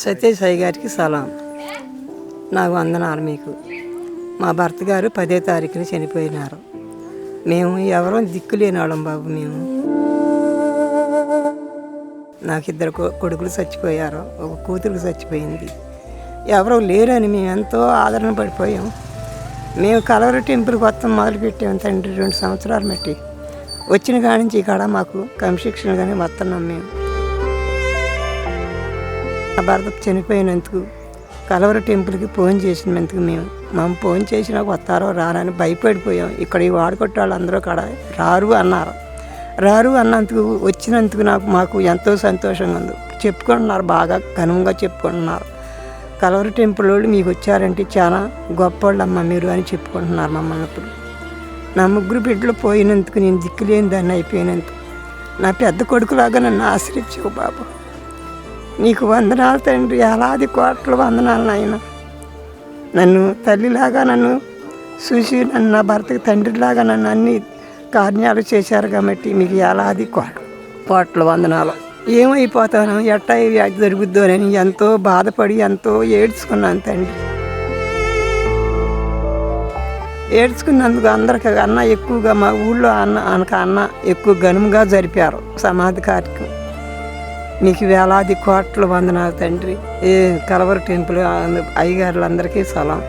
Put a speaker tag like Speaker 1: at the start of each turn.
Speaker 1: సత్యసాయి గారికి సలాం. నాకు వందనాలు మీకు. మా భర్త గారు పదే తారీఖున చనిపోయినారు. మేము ఎవరో దిక్కులేని వాళ్ళం బాబు మేము. నాకు ఇద్దరు కొ- కొడుకులు చచ్చిపోయారు. ఒక కూతురు చచ్చిపోయింది. ఎవరో లేరని మేము ఎంతో ఆదరణ పడిపోయాం. మేము కలవరి టెంపుల్కి వస్తాం మొదలుపెట్టాం తండ్రి. రెండు సంవత్సరాలు బట్టి వచ్చిన కాడి నుంచి ఇక్కడ మాకు క్రమశిక్షణగానే వస్తున్నాం మేము. భర్త చనిపోయినందుకు కలవర టెంపుల్కి ఫోన్ చేసినందుకు మేము మేము ఫోన్ చేసినా వస్తారో రారని భయపడిపోయాం. ఇక్కడ ఈ వాడుకొట్ట వాళ్ళందరూ కాడ రారు అన్నారు. రారు అన్నందుకు వచ్చినందుకు నాకు మాకు ఎంతో సంతోషంగా ఉంది. చెప్పుకుంటున్నారు బాగా ఘనంగా చెప్పుకుంటున్నారు. కలవర టెంపుల్ వాళ్ళు మీకు వచ్చారంటే చాలా గొప్పవాళ్ళమ్మ మీరు అని చెప్పుకుంటున్నారు మమ్మల్ని ఇప్పుడు నా ముగ్గురు బిడ్డలు పోయినందుకు నేను దిక్కులేని దాన్ని అయిపోయినందుకు. నా పెద్ద కొడుకులాగా నన్ను ఆశ్రయించవు బాబు. నీకు వందనాలు తండ్రి అలాది కోట్ల వందనాలు నాయన. నన్ను తల్లిలాగా నన్ను చూసి నన్ను నా భర్తకి తండ్రిలాగా నన్ను అన్ని కార్యాలు చేశారు కాబట్టి మీకు ఎలాది కోట కోట్ల వందనాలు. ఏమైపోతాను? ఎట్టా వ్యాధి జరుగుద్దో అని ఎంతో బాధపడి ఎంతో ఏడ్చుకున్నాను తండ్రి. ఏడ్చుకున్నందుకు అందరికి అన్న ఎక్కువగా మా ఊళ్ళో అన్న అనక అన్న ఎక్కువ ఘనంగా జరిపారు సమాధి కార్యక్రమం. నీకు వేలాది కోట్ల వందనాలు తండ్రి. ఏ కలవర టెంపుల్ అయ్యగారులందరికీ సలాం.